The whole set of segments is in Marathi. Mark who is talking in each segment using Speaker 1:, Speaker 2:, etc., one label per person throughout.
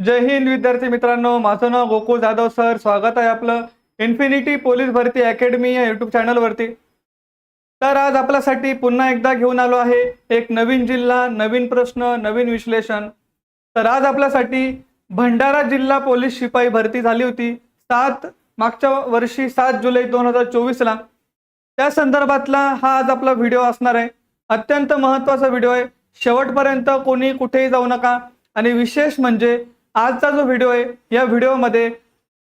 Speaker 1: जय हिंद विद्यार्थी मित्रांनो. माझं नाव गोकुळ जाधव सर. स्वागत आहे आपलं इन्फिनिटी पोलीस भरती अकॅडमी या युट्यूब चॅनलवरती तर आज आपल्यासाठी पुन्हा एकदा घेऊन आलो आहे एक नवीन जिल्हा नवीन प्रश्न नवीन विश्लेषण. तर आज आपल्यासाठी भंडारा जिल्हा पोलीस शिपाई भरती झाली होती. सात मागच्या वर्षी सात जुलै दोन हजार चोवीसला. त्या संदर्भातला हा आज आपला व्हिडिओ असणार आहे. अत्यंत महत्त्वाचा व्हिडिओ आहे. शेवटपर्यंत कोणी कुठेही जाऊ नका. आणि विशेष म्हणजे आजचा जो व्हिडिओ आहे या व्हिडिओमध्ये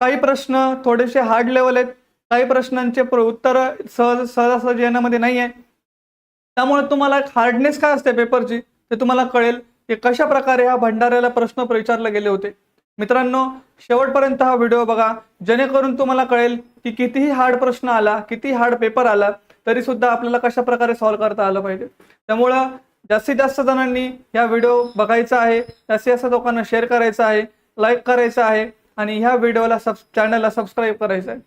Speaker 1: काही प्रश्न थोडेसे हार्ड लेवल आहेत. काही प्रश्नांचे उत्तर सहज सहजासहजी येण्यामध्ये नाही आहे त्यामुळे तुम्हाला हार्डनेस काय असते पेपरची ते तुम्हाला कळेल की कशा प्रकारे ह्या भंडाऱ्याला प्रश्न विचारले गेले होते. मित्रांनो शेवटपर्यंत हा व्हिडिओ बघा. जेणेकरून तुम्हाला कळेल की कितीही हार्ड प्रश्न आला किती हार्ड पेपर आला तरी सुद्धा आपल्याला कशा प्रकारे सॉल्व्ह करता आलं पाहिजे. त्यामुळं जास्तीत जास्त जणांनी ह्या व्हिडिओ बघायचा आहे जास्तीत जास्त लोकांना शेअर करायचा आहे लाईक करायचं आहे आणि ह्या व्हिडिओला सब चॅनलला सबस्क्राईब करायचं आहे.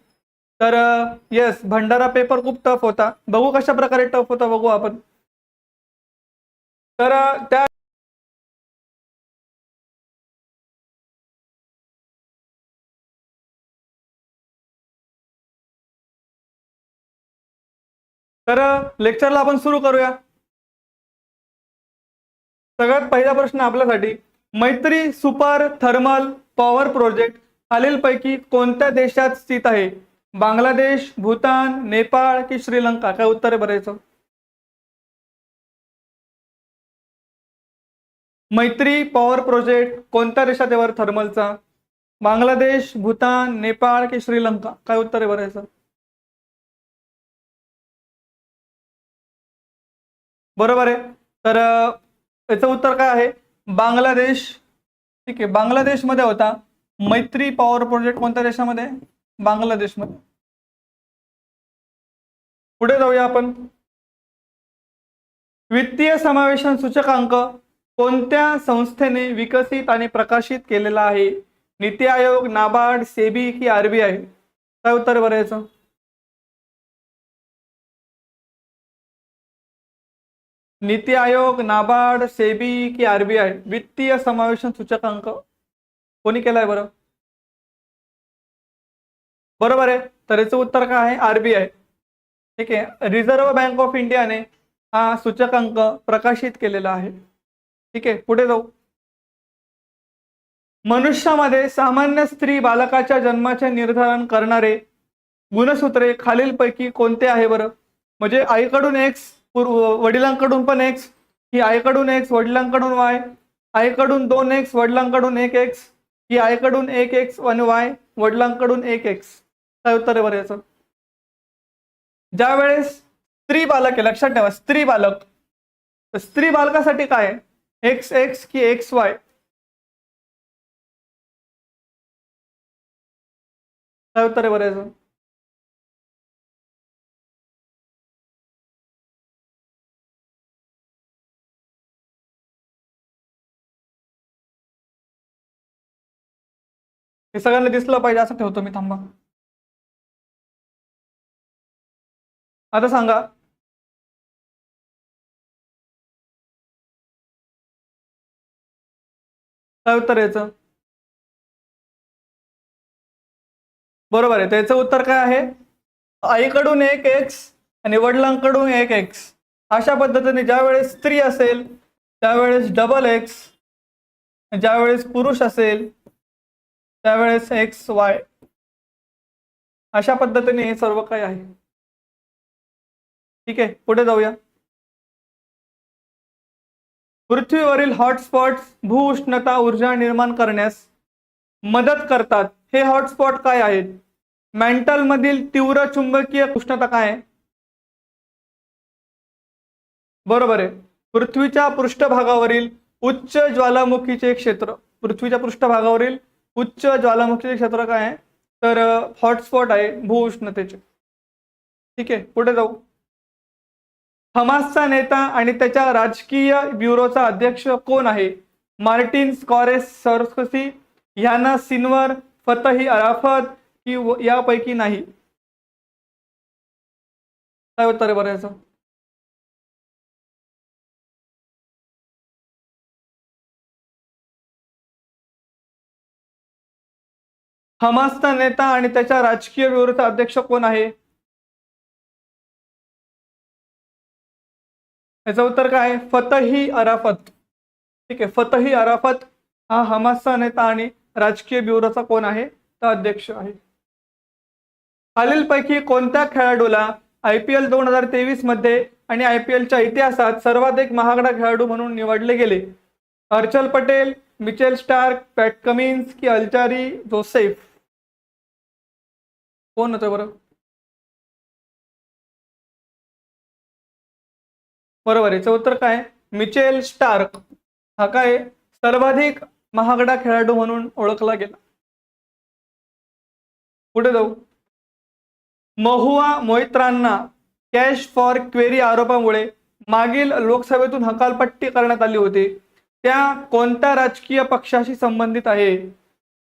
Speaker 1: तर येस भंडारा पेपर खूप टफ होता. बघू कशा प्रकारे टफ होता बघू आपण. तर त्या तर लेक्चरला आपण सुरू करूया. सगळ्यात पहिला प्रश्न आपल्यासाठी मैत्री सुपर थर्मल पॉवर प्रोजेक्ट खालीलपैकी कोणत्या देशात स्थित आहे? बांगलादेश भूतान नेपाळ की श्रीलंका? काय उत्तर आहे बरायचं मैत्री पॉवर प्रोजेक्ट कोणत्या देशात आहे थर्मलचा? बांगलादेश भूतान नेपाळ की श्रीलंका? काय उत्तर आहे बरायचं बरोबर आहे. तर त्याचं याचं उत्तर काय आहे? बांगलादेश. ठीक आहे बांगलादेशमध्ये होता. मैत्री पॉवर प्रोजेक्ट कोणत्या देशामध्ये? बांगलादेशमध्ये. पुढे जाऊया आपण. वित्तीय समावेशन सूचकांक कोणत्या संस्थेने विकसित आणि प्रकाशित केलेला आहे? नीती आयोग नाबार्ड सेबी की आरबीआय काय उत्तर आहे नीती आयोग नाबार्ड सेबी की आरबीआय वित्तीय समावेशन सूचकांक. कोणी केलाय बरं? बरोबर आहे. तर याचं उत्तर काय आहे? आरबीआय ठीक आहे. रिझर्व्ह बँक ऑफ इंडियाने हा सूचकांक प्रकाशित केलेला आहे. ठीक आहे. पुढे जाऊ. मनुष्यामध्ये सामान्य स्त्री बालकाच्या जन्माचे निर्धारण करणारे गुणसूत्रे खालीलपैकी कोणते आहे बरं? म्हणजे आईकडून एक्स वडिलांकडून पण एक्स ही आईकडून एक्स वडिलांकडून वाय आईकडून दोन एक्स वडिलांकडून एक एक्स ही आईकडून एक एक्स आणि वाय वडिलांकडून एक एक्स काय उत्तर आहे बरं याचं? ज्या वेळेस स्त्री बालक आहे लक्षात ठेवा स्त्री बालक. तर स्त्री बालकासाठी काय एक्स एक्स की एक्स वाय काय उत्तर आहे बरं याचं? हे सगळ्यांना दिसलं पाहिजे असं ठेवतो मी थांबा. आता सांगा. काय उत्तर याचं? बरोबर आहे त्याचं उत्तर काय आहे? आईकडून एक एक्स आणि वडिलांकडून एक एक्स अशा पद्धतीने ज्या वेळेस स्त्री असेल त्यावेळेस डबल एक्स ज्यावेळेस पुरुष असेल त्यावेळेस एक्स वाय अशा पद्धतीने हे सर्व काही आहे. ठीक आहे पुढे जाऊया. पृथ्वीवरील हॉटस्पॉट्स भूउष्णता ऊर्जा निर्माण करण्यास मदत करतात. हे हॉटस्पॉट काय आहेत? मॅन्टल मधील तीव्र चुंबकीय उष्णता काय आहे? बरोबर आहे. पृथ्वीच्या पृष्ठभागावरील उच्च ज्वालामुखीचे क्षेत्र पृथ्वीच्या पृष्ठभागावरील उच्च ज्वालामुखीचे क्षेत्र काय आहे? तर हॉटस्पॉट आहे भूउष्णतेचे. ठीक आहे पुढे जाऊ. हमासचा नेता आणि त्याच्या राजकीय ब्युरोचा अध्यक्ष कोण आहे? मार्टिन स्कॉरेस सरस्कसी यांना सिन्वर फतही अराफत कि यापैकी नाही? काय उत्तर आहे बरं याचं? हमासचा नेता आणि त्याच्या राजकीय विरोधाचा अध्यक्ष कोण आहे? याचं उत्तर काय आहे? फतही अराफत. ठीक आहे फतही अराफत हा हमासचा नेता आणि राजकीय ब्युरोचा कोण आहे? तर अध्यक्ष आहे. खालीलपैकी कोणत्या खेळाडूला आय पी एल दोन हजार तेवीसमध्ये आणि आय पी एलच्या इतिहासात सर्वाधिक महागडा खेळाडू म्हणून निवडले गेले? Axar Patel Mitchell Starc Pat Cummins की अल्चारी जोसेफ? कोण होतं बरं? बरोबर याचं उत्तर काय? Mitchell Starc. हा काय? सर्वाधिक महागडा खेळाडू म्हणून ओळखला गेला. पुढे जाऊ. महुआ मोहित्रांना कॅश फॉर क्वेरी आरोपामुळे मागील लोकसभेतून हकालपट्टी करण्यात आली होती. त्या कोणत्या राजकीय पक्षाशी संबंधित आहे?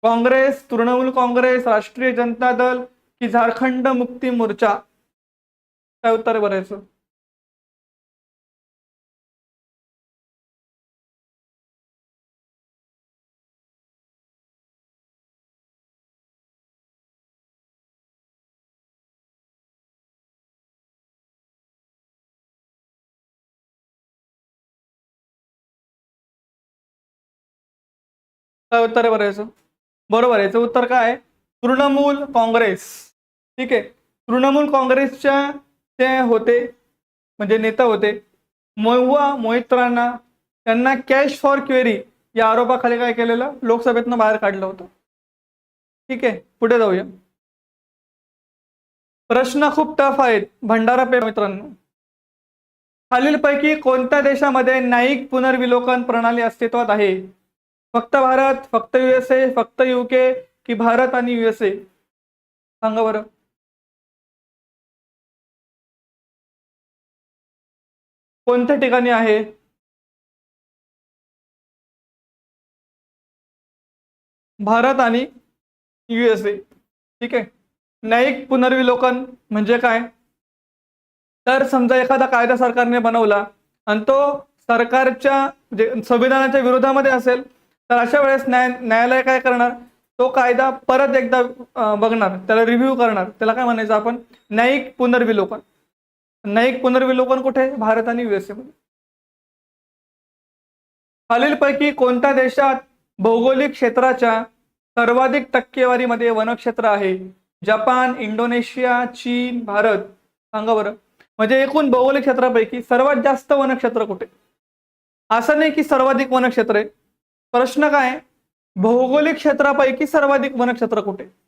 Speaker 1: काँग्रेस तृणमूल काँग्रेस राष्ट्रीय जनता दल की झारखंड मुक्ती मोर्चा. काय उत्तर भरायचं काय उत्तर आहे बरं याचं? बरोबर याचं उत्तर काय तृणमूल काँग्रेस. ठीक आहे. तृणमूल काँग्रेसच्या ते होते म्हणजे नेता होते. महुआ मोहित्रांना त्यांना कॅश फॉर क्वेरी या आरोपाखाली काय केलेलं? लोकसभेतनं बाहेर काढलं होतं. ठीक आहे पुढे जाऊया. प्रश्न खूप टफ आहेत भंडारा पे मित्रांनो. खालीलपैकी कोणत्या देशामध्ये न्यायिक पुनर्विलोकन प्रणाली अस्तित्वात आहे? फक्त भारत फक्त युएसए फक्त युके की भारत आणि युएसए सांगा बरं. कोणत्या ठिकाणी आहे? भारत आणि युएसए ठीक आहे? न्यायिक पुनर्विलोकन म्हणजे काय? तर समजा एखादा कायदा सरकारने बनवला आणि तो सरकारच्या जे संविधानाच्या विरोधामध्ये असेल तर अशा वेळेस न्याय न्यायालय काय करणार? तो कायदा परत एकदा बघणार त्याला रिव्ह्यू करणार. त्याला काय म्हणायचं आपण? न्यायिक पुनर्विलोकन. न्यायिक पुनर्विलोकन कुठे भारत आणि युएसए मध्ये. खालीलपैकी कोणत्या देशात भौगोलिक क्षेत्राच्या सर्वाधिक टक्केवारीमध्ये वनक्षेत्र आहे? जपान इंडोनेशिया चीन भारत. सांगा बरं. म्हणजे एकूण भौगोलिक क्षेत्रापैकी सर्वात जास्त वनक्षेत्र कुठे? असं नाही की सर्वाधिक वनक्षेत्र आहे. प्रश्न काय भौगोलिक क्षेत्रापैकी सर्वाधिक वनक्षेत्र कुठे?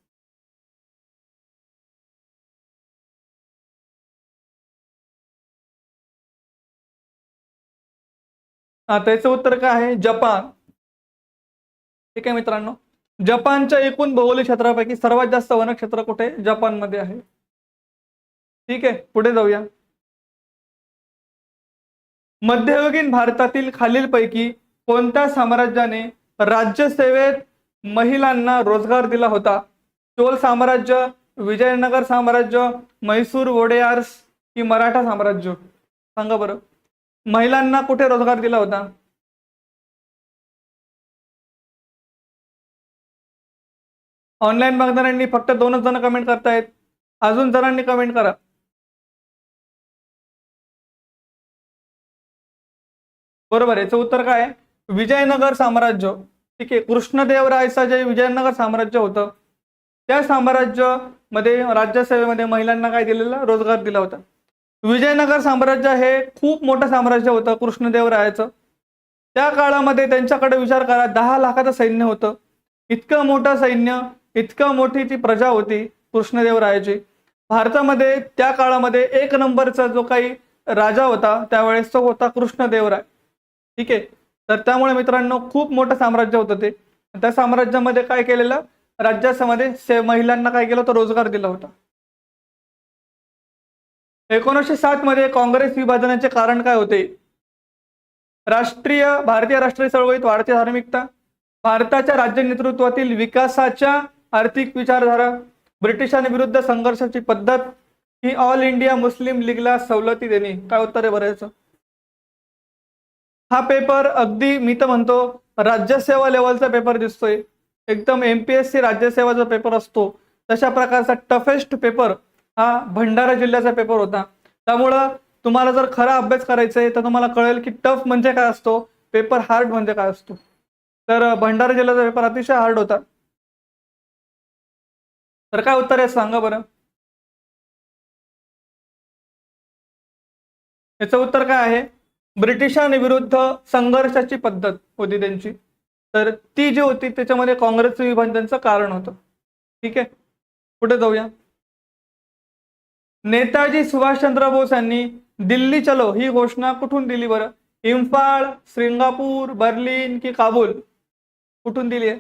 Speaker 1: त्याचं उत्तर काय आहे? जपान. ठीक आहे मित्रांनो. जपानच्या एकूण भौगोलिक क्षेत्रापैकी सर्वात जास्त वनक्षेत्र कुठे? जपानमध्ये आहे. ठीक आहे पुढे जाऊया. मध्ययुगीन भारतातील खालीलपैकी कोणत्या साम्राज्याने राज्यसेवेत महिलांना रोजगार दिला होता? चोल साम्राज्य विजयनगर साम्राज्य म्हैसूर वोडेयार्स की मराठा साम्राज्य? सांगा बरं. महिलांना कुठे रोजगार दिला होता? ऑनलाईन बघणाऱ्यांनी फक्त दोनच जण कमेंट करतायत. अजून जणांनी कमेंट करा. बरोबर याचं उत्तर काय आहे? विजयनगर साम्राज्य. ठीक आहे. कृष्णदेवरायचं जे विजयनगर साम्राज्य होतं त्या साम्राज्यामध्ये राज्यसेवेमध्ये महिलांना काय दिलेला? रोजगार दिला होता. विजयनगर साम्राज्य हे खूप मोठं साम्राज्य होतं कृष्णदेवरायाचं त्या काळामध्ये त्यांच्याकडे विचार करा दहा लाखाचं सैन्य होतं. इतकं मोठं सैन्य इतकं मोठी ती प्रजा होती कृष्णदेवरायाची भारतामध्ये त्या काळामध्ये एक नंबरचा जो काही राजा होता त्यावेळेस तो होता कृष्णदेवराय ठीक आहे? तर त्यामुळे मित्रांनो खूप मोठं साम्राज्य होतं ते. त्या साम्राज्यामध्ये काय केलेलं? राज्यामध्ये से महिलांना काय केलं? तर रोजगार दिला होता. एकोणीसशे सात मध्ये काँग्रेस विभाजनाचे कारण काय होते? राष्ट्रीय भारतीय राष्ट्रीय चळवळीत वाढती धार्मिकता. भारताच्या राज्य नेतृत्वातील विकासाच्या आर्थिक विचारधारा ब्रिटिशांविरुद्ध संघर्षाची पद्धत ही ऑल इंडिया मुस्लिम लीगला सवलती देणे. काय उत्तर आहे भरायचं हा पेपर अगदी मी तर म्हणतो राज्यसेवा लेवलचा पेपर दिसतोय. एकदम एम पी एस सी जो पेपर असतो. तशा प्रकारचा टफेस्ट पेपर हा भंडारा जिल्ह्याचा पेपर होता. त्यामुळं तुम्हाला जर खरा अभ्यास करायचा आहे तर तुम्हाला कळेल की टफ म्हणजे काय असतो पेपर हार्ड म्हणजे काय असतो. तर भंडारा जिल्ह्याचा पेपर अतिशय हार्ड होता. तर काय उत्तर आहे सांगा बरं. याचं उत्तर काय आहे? ब्रिटिशांविरुद्ध संघर्षाची पद्धत होती त्यांची. तर ती जी होती त्याच्यामध्ये काँग्रेसचं विभाजनाचं कारण होतं. ठीक आहे? कुठे जाऊया? नेताजी सुभाषचंद्र बोस यांनी दिल्ली चलो ही घोषणा कुठून दिली बरं? इम्फाळ सिंगापूर बर्लिन की काबूल? कुठून दिली आहे?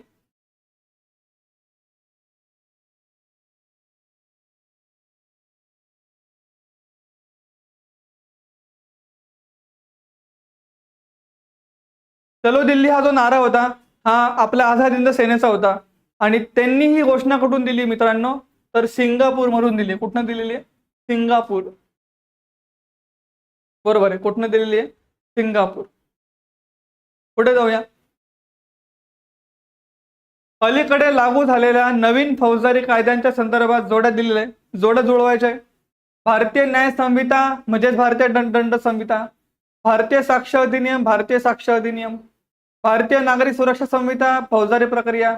Speaker 1: चलो दिल्ली हा जो नारा होता हा आपल्या आझाद हिंद सेनेचा होता. आणि त्यांनी ही घोषणा कुठून दिली मित्रांनो? तर सिंगापूरमधून दिली. कुठनं दिलेली आहे? सिंगापूर. बरोबर आहे. कुठनं दिलेली आहे? सिंगापूर. पुढे जाऊया. अलीकडे लागू झालेल्या नवीन फौजदारी कायद्यांच्या संदर्भात जोड्या दिलेल्या आहे जोड्या जुळवायच्या आहे भारतीय न्याय संहिता म्हणजेच भारतीय दंड दंड संहिता. भारतीय साक्ष अधिनियम भारतीय साक्ष अधिनियम. भारतीय नागरिक सुरक्षा संहिता फौजदारी प्रक्रिया.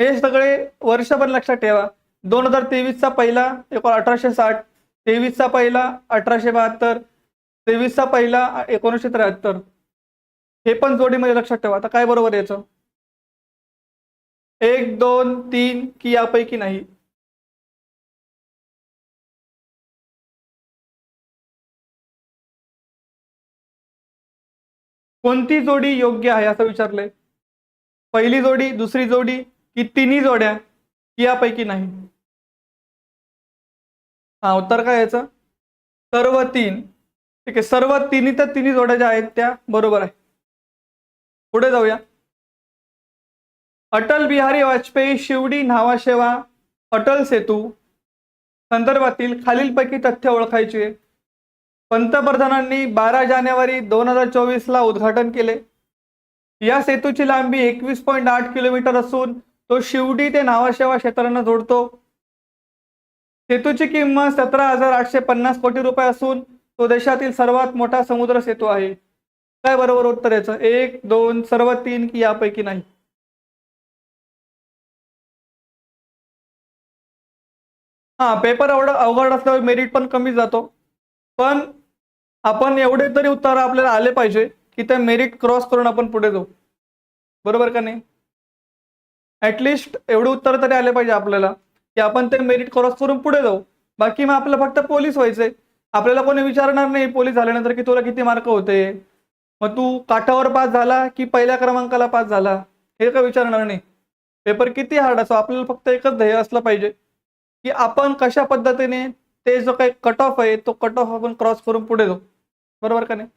Speaker 1: हे सगळे वर्षभर लक्षात ठेवा. दोन हजार तेवीसचा पहिला एकोण अठराशे साठ तेवीसचा पहिला अठराशे बहात्तर तेवीसचा पहिला एकोणीसशे त्र्याहत्तर. हे पण जोडीमध्ये लक्षात ठेवा. आता काय बरोबर आहे याचं? एक दोन तीन की यापैकी नाही. कोणती जोडी योग्य आहे असं विचारलंय? पहिली जोडी दुसरी जोडी की तिन्ही जोड्या? यापैकी नाही. हा उत्तर काय याचं? सर्व तीन. ठीक आहे सर्व तिन्ही तर तिन्ही जोड्या ज्या आहेत त्या बरोबर आहे. पुढे जाऊया. अटल बिहारी वाजपेयी शिवडी न्हावाशेवा अटल सेतू संदर्भातील खालीलपैकी तथ्य ओळखायचे. पंतप्रधानांनी बारा जानेवारी दोन हजार चोवीसला उद्घाटन केले. या सेतूची लांबी एकवीस पॉईंट आठ किलोमीटर असून तो शिवडी ते नावाशेवा क्षेत्रांना जोडतो. सेतूची किंमत सतरा हजार आठशे पन्नास कोटी रुपये असून तो देशातील सर्वात मोठा समुद्र सेतू आहे. काय बरोबर उत्तर याचं? एक दोन सर्व तीन की यापैकी नाही? हा पेपर अवड अवघड असल्यावर मेरिट पण कमी जातो. पण आपण एवढे तरी उत्तर आपल्याला आले पाहिजे की त्या मेरिट क्रॉस करून आपण पुढे जाऊ. बरोबर का नाही? ऍटलिस्ट एवढे उत्तर तरी आले पाहिजे आपल्याला की आपण ते मेरिट क्रॉस करून पुढे जाऊ. बाकी मग आपलं फक्त पोलीस व्हायचंय. आपल्याला कोणी विचारणार नाही पोलीस झाल्यानंतर की तुला किती मार्क होते? मग तू काठावर पास झाला की पहिल्या क्रमांकाला पास झाला? हे का विचारणार नाही. पेपर किती हार्ड असो आपल्याला फक्त एकच ध्येय असलं पाहिजे की आपण कशा पद्धतीने ते जो काही कट ऑफ आहे तो कट ऑफ आपण क्रॉस करून पुढे जाऊ. बरोबर का नाही?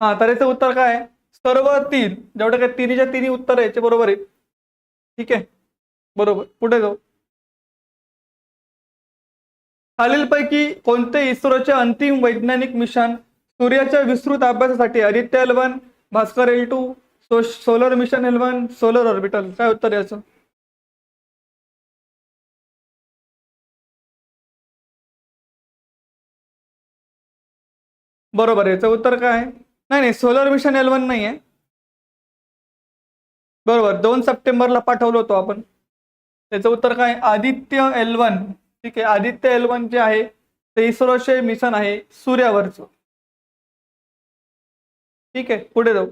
Speaker 1: हा तर याचं उत्तर काय आहे? सर्व तीन जेवढं काही तिन्हीच्या तिन्ही उत्तर आहे याचे बरोबर आहे ठीक आहे? बरोबर. पुढे जाऊ. खालीलपैकी कोणते इस्रोचे अंतिम वैज्ञानिक मिशन सूर्याच्या विस्तृत अभ्यासासाठी Aditya L one Bhaskar L two solar mission L one solar orbital. काय उत्तर याचं बरोबर. याचं उत्तर काय? आहे नाही नाही. सोलर मिशन एल वन नाही आहे बरोबर. दोन सप्टेंबरला पाठवलं होतो आपण. त्याचं उत्तर काय? Aditya L one. ठीक आहे. आदित्य एल वन जे आहे ते इस्रोचे मिशन आहे सूर्यावरचं. ठीक आहे. पुढे जाऊ.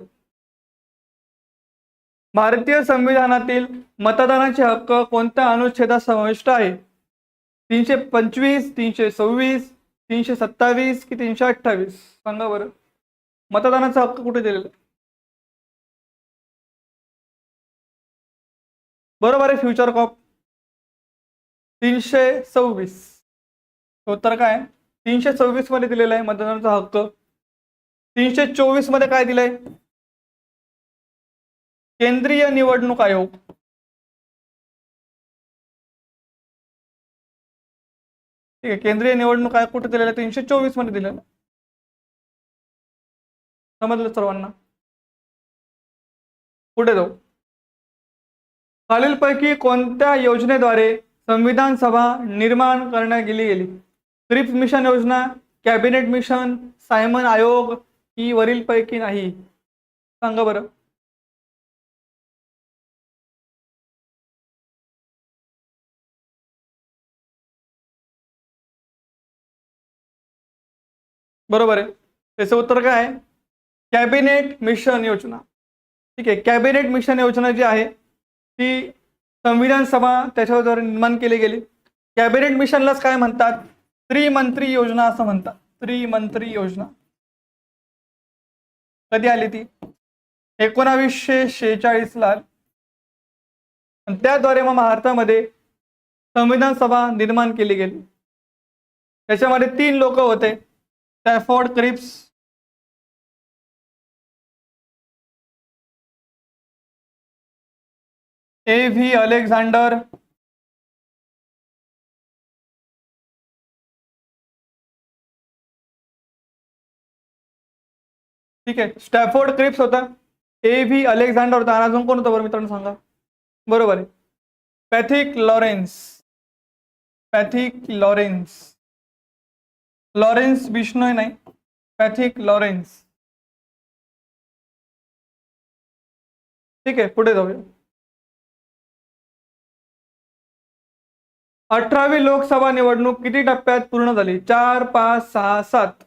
Speaker 1: भारतीय संविधानातील मतदानाचे हक्क कोणत्या अनुच्छेदात समाविष्ट आहे? तीनशे पंचवीस तीनशे सव्वीस तीनशे सत्तावीस की तीनशे अठ्ठावीस? सांगा बरं. मतदानाचा हक्क कुठे दिलेला बरोबर आहे फ्युचर कॉप तीनशे सव्वीस उत्तर काय? तीनशे सव्वीसमध्ये दिलेलं आहे मतदानाचा हक्क. तीनशे चोवीसमध्ये काय दिलंय? केंद्रीय निवडणूक आयोग. ठीक आहे केंद्रीय निवडणूक आयोग कुठे दिलेला आहे? तीनशे चोवीसमध्ये दिलेला समजलं सर्वांना? पुढे जाऊ. खालीलपैकी कोणत्या योजनेद्वारे संविधान सभा निर्माण करण्यात गेली गेली? क्रिप्स मिशन योजना कॅबिनेट मिशन सायमन आयोग ही वरीलपैकी नाही. सांगा बरं. बरोबर आहे. त्याचं उत्तर काय आहे? कॅबिनेट मिशन योजना. ठीक आहे. कॅबिनेट मिशन योजना जी आहे ती संविधान सभा त्याच्याद्वारे निर्माण केली गेली. कॅबिनेट मिशनलाच काय म्हणतात? त्रिमंत्री योजना असं म्हणतात. त्रिमंत्री योजना. कधी आली ती? एकोणावीसशे शेहेचाळीसला ला त्याद्वारे मग भारतामध्ये संविधान सभा निर्माण केली गेली. त्याच्यामध्ये तीन लोक होते. Stafford Cripps A V Alexander. ठीक आहे. स्टॅफोर्ड क्रिप्स होता. ए व्ही अलेक्झांडर होता. आणि अजून कोण होता बरं मित्रांनो सांगा? बरोबर आहे. Pethick Lawrence. Pethick Lawrence. Lawrence Bishnoi नाही. Pethick Lawrence. ठीक आहे. पुढे जाऊया. अठरावी लोकसभा निवडणूक किती टप्प्यात पूर्ण झाली? चार पाच सहा सात.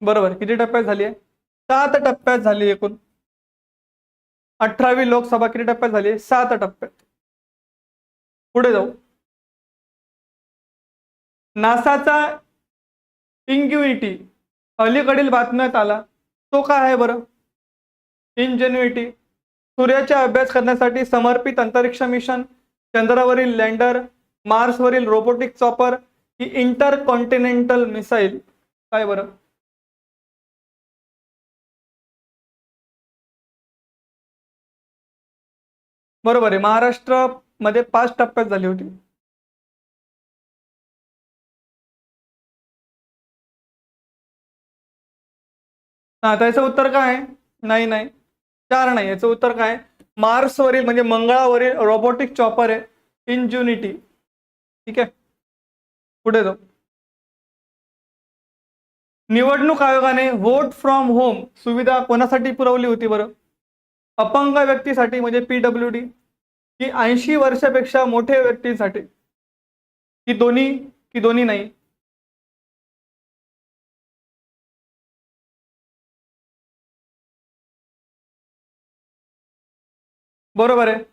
Speaker 1: बरोबर. किती टप्प्यात झाली आहे? सात टप्प्यात झाली एकूण. अठरावी लोकसभा किती टप्प्यात झाली सात टप्प्यात. पुढे जाऊ. नासाचा इंग्युइटी. अलीकडील बातम्यात आला. तो काय आहे बरं? इंजेन्युइटी. सूर्याचा अभ्यास करण्यासाठी समर्पित अंतरिक्ष मिशन चंद्रावरील लँडर मार्सवरील रोबोटिक चॉपर ही इंटर कॉन्टिनेंटल मिसाईल. काय बरं? बरोबर आहे. महाराष्ट्रामध्ये पाच टप्प्यात झाली होती. हा त्याचं उत्तर काय आहे? नाही नाही. चार नाही याचं उत्तर काय? मार्सवरील म्हणजे मंगळावरील रोबोटिक चॉपर आहे. इंजुनिटी ठीक आहे? पुढे जाऊ. निवडणूक आयोगाने वोट फ्रॉम होम सुविधा कोणासाठी पुरवली होती बरं? अपंग व्यक्तीसाठी म्हणजे पीडब्ल्यू डी की ऐंशी वर्षापेक्षा मोठे व्यक्तींसाठी. की दोन्ही की दोन्ही नाही? बरोबर आहे.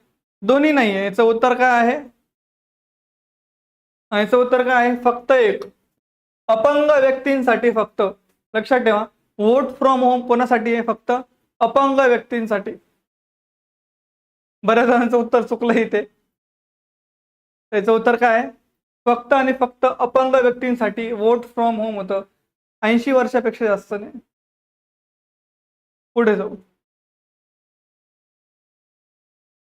Speaker 1: दोन्ही नाही आहे. याचं उत्तर काय आहे? याचं उत्तर काय आहे? फक्त एक. अपंग व्यक्तींसाठी फक्त. लक्षात ठेवा. वोट फ्रॉम होम कोणासाठी आहे फक्त? अपंग व्यक्तींसाठी. बऱ्याच जणांचं उत्तर चुकलं इथे. त्याचं उत्तर काय आहे? फक्त आणि फक्त अपंग व्यक्तींसाठी वोट फ्रॉम होम होतं. ऐंशी वर्षापेक्षा जास्त नाही. पुढे जाऊ.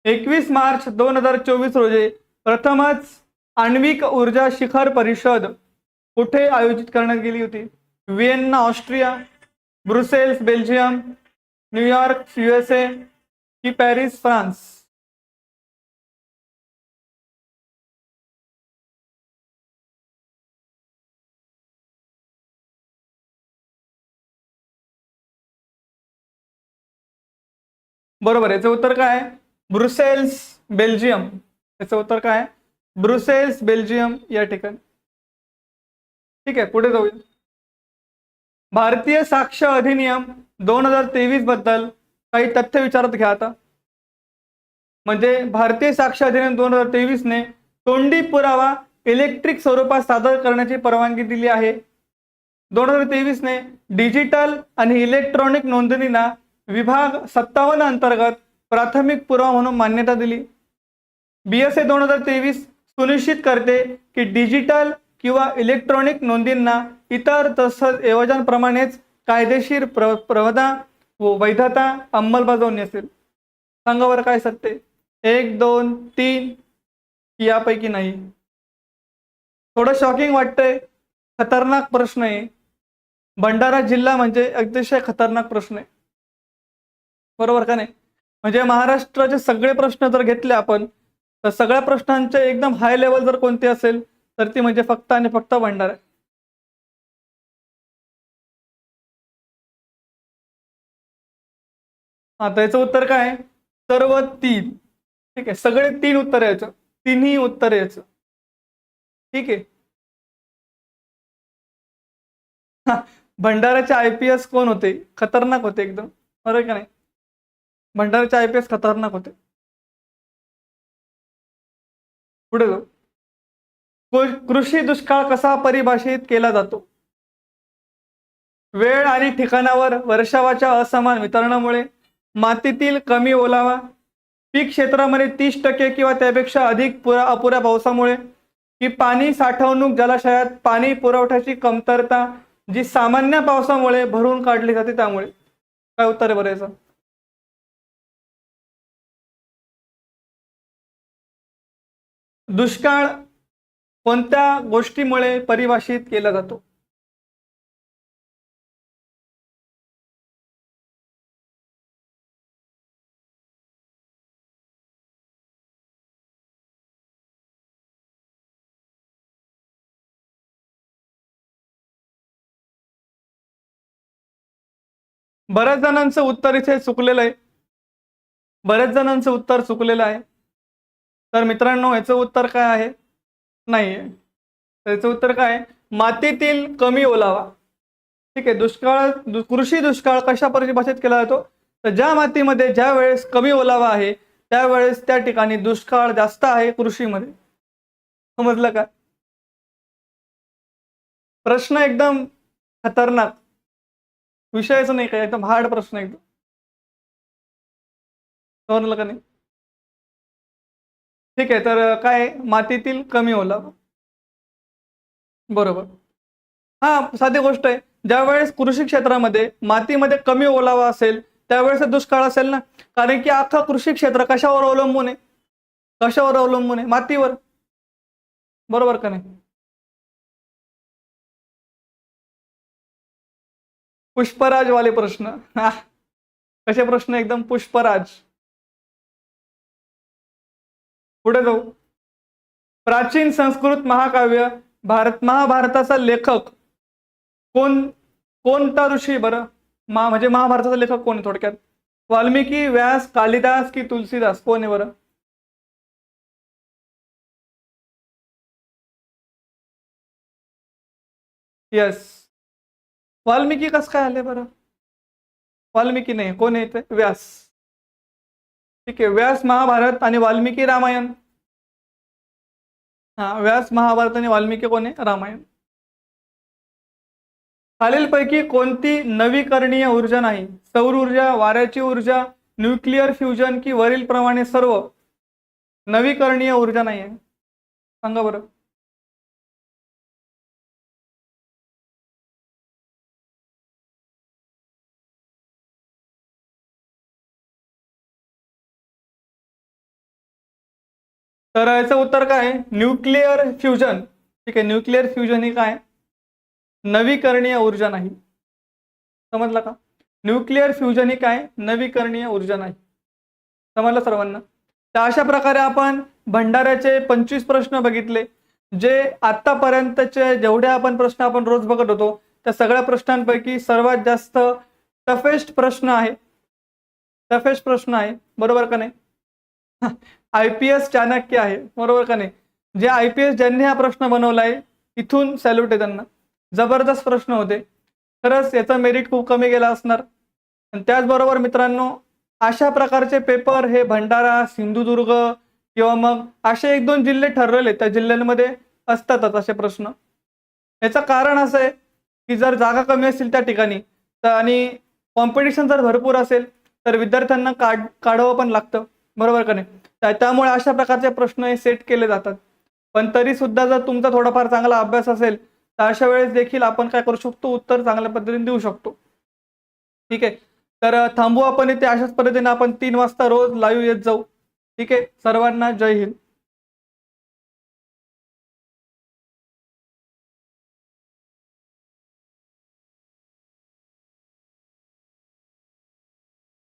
Speaker 1: एकवीस मार्च दोन हजार चोवीस रोजी प्रथमच आण्विक ऊर्जा शिखर परिषद कुठे आयोजित करण्यात गेली होती? Vienna Austria Brussels Belgium New York USA की पॅरिस फ्रान्स. बरोबर याचं उत्तर काय आहे? Brussels Belgium. याचं उत्तर काय आहे? ब्रुसेल्स बेल्जियम या ठिकाणी. ठीक आहे पुढे जाऊया. भारतीय साक्ष अधिनियम दोन हजार तेवीसबद्दल काही तथ्य विचारात घ्या आता. म्हणजे भारतीय साक्ष अधिनियम दोन हजार तेवीसने तोंडी पुरावा इलेक्ट्रिक स्वरूपात सादर करण्याची परवानगी दिली आहे. दोन हजार तेवीसने डिजिटल आणि इलेक्ट्रॉनिक नोंदणीला विभाग सत्तावन्न अंतर्गत प्राथमिक पुरावा म्हणून मान्यता दिली. बी एस ए दोन हजार तेवीस सुनिश्चित करते की डिजिटल किंवा इलेक्ट्रॉनिक नोंदींना इतर तसंच एवजांप्रमाणेच कायदेशीर प्र प्रवधा व वैधता अंमलबजावणी असेल. सांगा बरं काय सत्य एक दोन तीन यापैकी नाही. थोडं शॉकिंग वाटतंय. खतरनाक प्रश्न आहे. भंडारा जिल्हा म्हणजे अतिशय खतरनाक प्रश्न आहे. बरोबर का नाही? म्हणजे महाराष्ट्राचे सगळे प्रश्न जर घेतले आपण तर सगळ्या प्रश्नांचे एकदम हाय लेवल जर कोणती असेल तर ती म्हणजे फक्त आणि फक्त भंडारा. आता याचं उत्तर काय? आहे? सर्व तीन. ठीक आहे सगळे तीन उत्तर यायचं. तिन्ही उत्तर यायचं. ठीक आहे. हा, भंडाऱ्याचे आय पी एस कोण होते? खतरनाक होते एकदम. बरोबर का नाही? भंडाऱ्याचे आय पी एस खतरनाक होते. पुढे जाऊ. कृषी दुष्काळ कसा परिभाषित केला जातो? वेळ आणि ठिकाणावर वर्षावाच्या असमान वितरणामुळे मातीतील कमी ओलावा पीक क्षेत्रामध्ये तीस टक्के किंवा त्यापेक्षा अधिक पुरा अपुऱ्या पावसामुळे की पाणी साठवणूक जलाशयात पाणी पुरवठ्याची कमतरता जी सामान्य पावसामुळे भरून काढली जाते त्यामुळे. काय उत्तर बरायचं दुष्काळ कोणत्या गोष्टीमुळे परिभाषित केला जातो? बऱ्याच जणांचं उत्तर इथे चुकलेलं आहे. बऱ्याच जणांचं उत्तर चुकलेलं आहे. तर मित्रांनो याचं उत्तर काय आहे? नाही. आहे त्याचं उत्तर काय आहे? मातीतील कमी ओलावा. ठीक आहे दुष्काळ दु- कृषी दुष्काळ कशा परिभाषित केला जातो? तर ज्या मातीमध्ये ज्या वेळेस कमी ओलावा आहे त्यावेळेस त्या ठिकाणी दुष्काळ जास्त आहे कृषीमध्ये. समजलं का? प्रश्न एकदम खतरनाक. विषयाचं नाही काय एकदम हार्ड प्रश्न एकदम. समजलं का नाही? ठीक आहे तर काय मातीतील कमी ओलावा बरोबर. हा साधी गोष्ट आहे. ज्या वेळेस कृषी क्षेत्रामध्ये मातीमध्ये कमी ओलावा असेल त्यावेळेस दुष्काळ असेल ना? कारण की अख्खा कृषी क्षेत्र कशावर अवलंबून आहे? कशावर अवलंबून आहे? मातीवर. बरोबर का नाही? पुष्पराज वाले प्रश्न. कसे प्रश्न? एकदम पुष्पराज. पुढे जाऊ. प्राचीन संस्कृत महाकाव्य भारत महाभारताचा लेखक कोण कोणता ऋषी बरं? मा म्हणजे महाभारताचा लेखक कोण आहे थोडक्यात? वाल्मिकी व्यास कालिदास की तुलसीदास? कोण आहे बरं? येस वाल्मिकी कसं काय आले बरं? वाल्मिकी नाही. कोण आहे ते व्यास. ठीक? आहे व्यास महाभारत आणि वाल्मिकी रामायण. हा व्यास महाभारत आणि वाल्मिकी कोण आहे? रामायण. खालीलपैकी कोणती नवीकरणीय ऊर्जा नाही? सौर ऊर्जा वाऱ्याची ऊर्जा न्यूक्लिअर फ्युजन की वरील प्रमाणे सर्व नवीकरणीय ऊर्जा नाही आहे सांगा बरं. तर याचं उत्तर काय? आहे न्यूक्लिअर फ्युजन ठीक आहे न्यूक्लिअर फ्युजन हे काय? नवीकरणीय ऊर्जा नाही. समजलं का? न्यूक्लिअर फ्युजन ही काय? नवीकरणीय ऊर्जा नाही. समजलं सर्वांना? तर अशा प्रकारे आपण भंडाऱ्याचे पंचवीस प्रश्न बघितले जे आतापर्यंतचे जेवढे आपण प्रश्न आपण रोज बघत होतो त्या सगळ्या प्रश्नांपैकी सर्वात जास्त टफेस्ट प्रश्न आहे. टफेस्ट प्रश्न आहे. बरोबर का नाही? आय पी एस चाणक्य आहे. बरोबर का नाही? जे आय पी एस ज्यांनी हा प्रश्न बनवला आहे इथून सॅल्यूट आहे त्यांना. जबरदस्त प्रश्न होते. खरंच याचा मेरिट खूप कमी गेला असणार. आणि त्याचबरोबर मित्रांनो अशा प्रकारचे पेपर हे भंडारा सिंधुदुर्ग किंवा मग असे एक दोन जिल्हे ठरलेले त्या जिल्ह्यांमध्ये असतातच असे प्रश्न. याचं कारण असं आहे की जर जागा कमी असतील त्या ठिकाणी तर आणि कॉम्पिटिशन जर भरपूर असेल तर विद्यार्थ्यांना काढ काढावं पण लागतं. बरोबर का नाही? त्यामुळे अशा प्रकारचे प्रश्न हे सेट केले जातात. पण तरी सुद्धा जर तुमचा थोडाफार चांगला अभ्यास असेल तर अशा वेळेस देखील आपण काय करू शकतो? उत्तर चांगल्या पद्धतीने देऊ शकतो. ठीक आहे? तर थांबू आपण इथे. अशाच पद्धतीने आपण तीन वाजता रोज लाईव्ह येत जाऊ. ठीक आहे? सर्वांना जय हिंद.